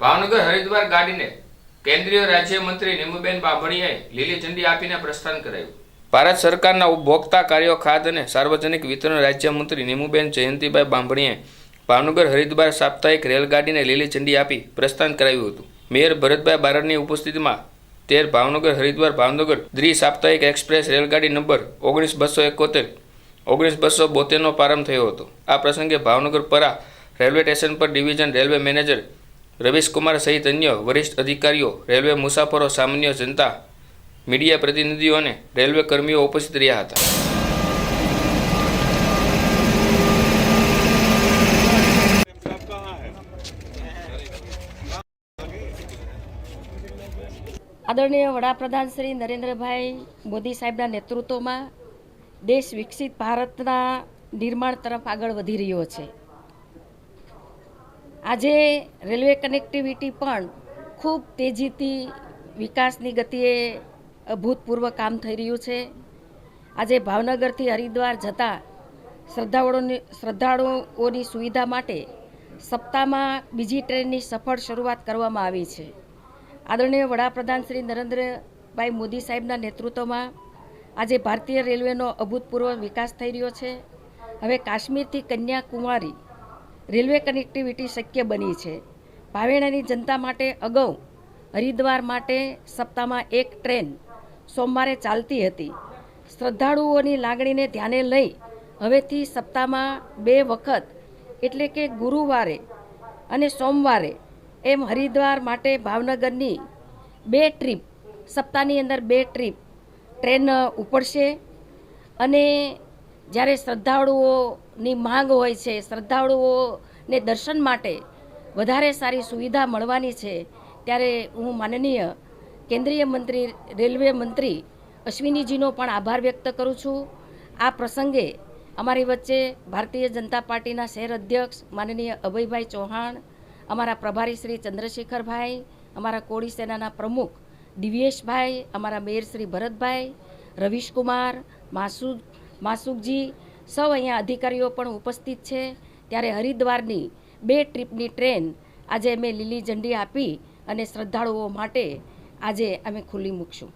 ભાવનગર હરિદ્વાર ગાડીને કેન્દ્રીય રાજ્યમંત્રી નિમુબેન બાંભણીયાએ લીલી ઝંડી આપીને પ્રસ્થાન કરાયું ભારત સરકારના ઉપભોક્તા કાર્યો ખાદ્ય અને સાર્વજનિક વિતરણ રાજ્યમંત્રી નિમુબેન જયંતિભાઈ બાંભણીએ ભાવનગર હરિદ્વાર સાપ્તાહિક રેલગાડીને લીલી ઝંડી આપી પ્રસ્થાન કરાવ્યું હતું. મેયર ભરતભાઈ બારડની ઉપસ્થિતિમાં તેર ભાવનગર હરિદ્વાર ભાવનગર દ્વિ સાપ્તાહિક એક્સપ્રેસ રેલગાડી નંબર ઓગણીસ બસો એકોતેર, ઓગણીસ બસો બોતેરનો પ્રારંભ થયો હતો. આ પ્રસંગે ભાવનગર પરા રેલવે સ્ટેશન પર ડિવિઝન રેલવે મેનેજર રવીશકુમાર સહિત અન્ય વરિષ્ઠ અધિકારીઓ, રેલવે મુસાફરો, સામાન્ય જનતા, મીડિયા પ્રતિનિધિઓ અને રેલવે કર્મીઓ ઉપસ્થિત રહ્યા હતા. આદરણીય વડાપ્રધાન શ્રી નરેન્દ્રભાઈ મોદી સાહેબના નેતૃત્વમાં દેશ વિકસિત ભારતના નિર્માણ તરફ આગળ વધી રહ્યો છે. આજે રેલવે કનેક્ટિવિટી પણ ખૂબ તેજીથી વિકાસની ગતિએ અભૂતપૂર્વ કામ થઈ રહ્યું છે. આજે ભાવનગરથી હરિદ્વાર જતા શ્રદ્ધાળુઓની શ્રદ્ધાળુઓની સુવિધા માટે સપ્તાહમાં બીજી ટ્રેનની સફળ શરૂઆત કરવામાં આવી છે. આદરણીય વડાપ્રધાન શ્રી નરેન્દ્રભાઈ મોદી સાહેબના નેતૃત્વમાં આજે ભારતીય રેલવેનો અભૂતપૂર્વ વિકાસ થઈ રહ્યો છે. હવે કાશ્મીરથી કન્યાકુમારી રેલવે કનેક્ટિવિટી શક્ય બની છે. ભાવેણાની જનતા માટે અગાઉ હરિદ્વાર માટે સપ્તાહમાં એક ટ્રેન સોમવારે ચાલતી હતી. શ્રદ્ધાળુઓની લાગણીને ધ્યાને લઈ હવેથી સપ્તાહમાં બે વખત, એટલે કે ગુરુવારે અને સોમવારે, એમ હરિદ્વાર માટે ભાવનગરની બે ટ્રીપ, સપ્તાહની અંદર બે ટ્રીપ ટ્રેન ઉપડશે અને જ્યારે શ્રદ્ધાળુઓની માંગ હોય છે, શ્રદ્ધાળુઓને દર્શન માટે વધારે સારી સુવિધા મળવાની છે, ત્યારે હું માનનીય કેન્દ્રીય મંત્રી, રેલવે મંત્રી અશ્વિનીજીનો પણ આભાર વ્યક્ત કરું છું. આ પ્રસંગે અમારી વચ્ચે ભારતીય જનતા પાર્ટીના શહેર અધ્યક્ષ માનનીય અભયભાઈ ચૌહાણ, અમારા પ્રભારી શ્રી ચંદ્રશેખરભાઈ, અમારા કોળી સેનાના પ્રમુખ દિવ્યેશભાઈ, અમારા મેયર શ્રી ભરતભાઈ, રવિશકુમાર, માસુદ માસુકજી, સૌ અહીંયા અધિકારીઓ પણ ઉપસ્થિત છે. ત્યારે હરિદ્વારની બે ટ્રીપની ટ્રેન આજે અમે લીલી ઝંડી આપી અને શ્રદ્ધાળુઓ માટે આજે અમે ખુલ્લી મૂકશું.